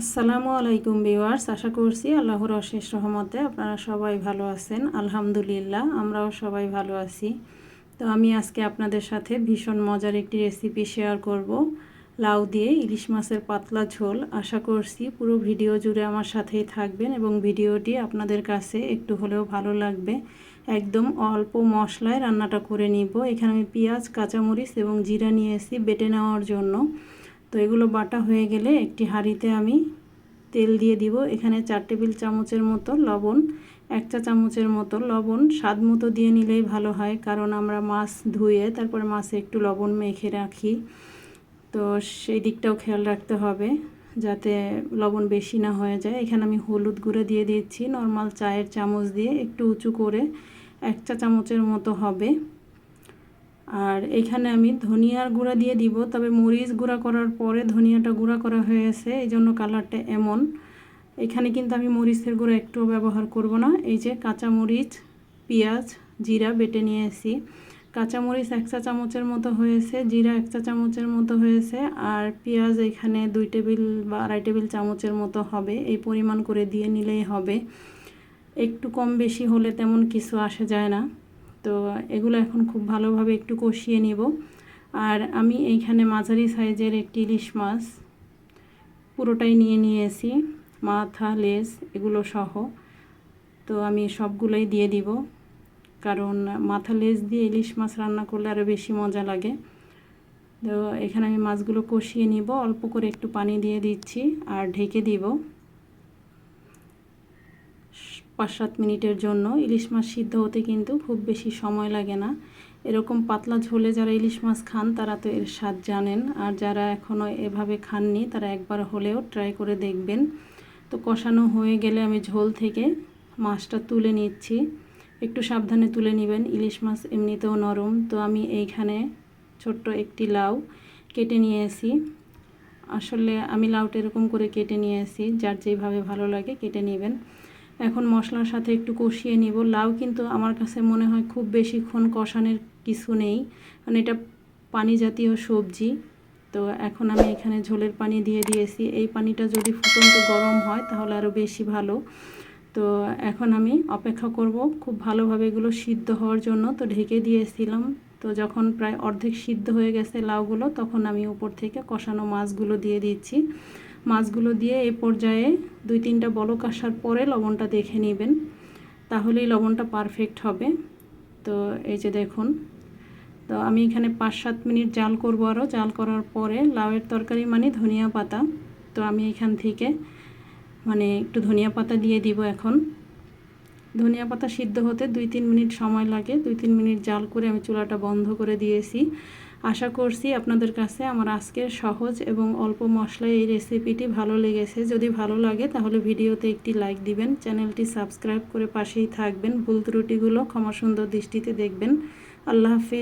আসসালামু আলাইকুম ভিউয়ার্স, আশা করছি আল্লাহর অশেষ রহমতে আপনারা সবাই ভালো আছেন। আলহামদুলিল্লাহ, আমরাও সবাই ভালো আছি। তো আমি আজকে আপনাদের সাথে ভীষণ মজার একটি রেসিপি শেয়ার করব। লাউ দিয়ে ইলিশ মাছের পাতলা ঝোল। আশা করছি পুরো ভিডিও জুড়ে আমার সাথেই থাকবেন এবং ভিডিওটি আপনাদের কাছে একটু হলেও ভালো লাগবে। একদম অল্প মশলায় রান্নাটা করে নিব। এখানে আমি পেঁয়াজ, কাঁচামরিচ এবং জিরা নিয়ে নিয়েছি বেটে নেওয়ার জন্য। তো এগুলো বাটা হয়ে গেলে একটি হাঁড়িতে আমি তেল দিয়ে দিব। এখানে চার টেবিল চামচের মতো লবণ, এক চা চামচের মতো লবণ। স্বাদ মতো দিয়ে নিলেই ভালো হয়, কারণ আমরা মাছ ধুয়ে তারপরে মাছে একটু লবণ মেখে রাখি। তো সেই দিকটাও খেয়াল রাখতে হবে, যাতে লবণ বেশি না হয়ে যায়। এখানে আমি হলুদ গুঁড়ো দিয়ে দিচ্ছি, নর্মাল চায়ের চামচ দিয়ে একটু উঁচু করে এক চা চামচের মতো হবে। আর এখানে আমি ধনিয়ার গুঁড়া দিয়ে দিব, তবে মরিচ গুঁড়া করার পরে ধনিয়াটা গুঁড়া করা হয়েছে এই জন্য কালারটা এমন। এখানে কিন্তু আমি মরিচের গুঁড়া একটুও ব্যবহার করব না, এই যে কাঁচা মরিচ, পেঁয়াজ, জিরা বেটে নিয়েছি। কাঁচামরিচ এক চা চামচের মতো হয়েছে, জিরা এক চা চামচের মতো হয়েছে, আর পেঁয়াজ এখানে দুই টেবিল বা আড়াই টেবিল চামচের মতো হবে, এই পরিমাণ করে দিয়ে নিলেই হবে। একটু কম বেশি হলে তেমন কিছু আসে যায় না। তো এগুলো এখন খুব ভালোভাবে একটু কষিয়ে নিব। আর আমি এইখানে মাঝারি সাইজের একটি ইলিশ মাছ পুরোটাই নিয়ে নিয়েছি, মাথা, লেজ এগুলো সহ। তো আমি সবগুলোই দিয়ে দিব, কারণ মাথা, লেজ দিয়ে ইলিশ মাছ রান্না করলে আরও বেশি মজা লাগে। তো এখানে আমি মাছগুলো কষিয়ে নিব, অল্প করে একটু পানি দিয়ে দিচ্ছি আর ঢেকে দিব। পাঁচ সাত মিনিটের জন্য ইলিশ মাছ সিদ্ধ হতে কিন্তু খুব বেশি সময় লাগে না। এরকম পাতলা ঝোলে যারা ইলিশ মাছ খান, তারা তো এর স্বাদ জানেন। আর যারা এখনও এভাবে খাননি, তারা একবার হলেও ট্রাই করে দেখবেন। তো কষানো হয়ে গেলে আমি ঝোল থেকে মাছটা তুলে নিচ্ছি। একটু সাবধানে তুলে নেবেন, ইলিশ মাছ এমনিতেও নরম। তো আমি এইখানে ছোট্ট একটি লাউ কেটে নিয়েছি। আসলে আমি লাউটা এরকম করে কেটে নিয়েছি, যার যেভাবে ভালো লাগে কেটে নেবেন। এখন মশলার সাথে একটু কষিয়ে নিব। লাউ কিন্তু আমার কাছে মনে হয় খুব বেশিক্ষণ কষানোর কিছু নেই মানে এটা পানি জাতীয় সবজি। তো এখন আমি এখানে ঝোলের পানি দিয়ে দিয়েছি। এই পানিটা যদি ফুটন্ত গরম হয় তাহলে আরও বেশি ভালো। তো এখন আমি অপেক্ষা করব খুব ভালোভাবে এগুলো সিদ্ধ হওয়ার জন্য। তো ঢেকে দিয়েছিলাম। তো যখন প্রায় অর্ধেক সিদ্ধ হয়ে গেছে লাউগুলো, তখন আমি উপর থেকে কষানো মাছগুলো দিয়ে দিচ্ছি। মাছগুলো দিয়ে এ পর্যায়ে দুই তিনটা বলক আসার পরে লবণটা দেখে নেবেন। তাহলেই লবণটা পারফেক্ট হবে। তো এই যে দেখুন, তো আমি এখানে পাঁচ সাত মিনিট জাল করব আরও। জাল করার পরে লাউয়ের তরকারি মানে ধনিয়া পাতা। তো আমি এখান থেকে মানে একটু ধনিয়া পাতা দিয়ে দিব এখন। ধনিয়া পাতা সিদ্ধ হতে দুই তিন মিনিট সময় লাগে। দুই তিন মিনিট জাল করে আমি চুলাটা বন্ধ করে দিয়েছি। আশা করছি আপনাদের কাছে আমার আজকের সহজ এবং অল্প মশলায় এই রেসিপিটি ভালো লেগেছে। যদি ভালো লাগে তাহলে ভিডিওতে একটি লাইক দিবেন, চ্যানেলটি সাবস্ক্রাইব করে পাশেই থাকবেন, ভুল ত্রুটিগুলো ক্ষমা সুন্দর দৃষ্টিতে দেখবেন। আল্লাহ হাফিজ।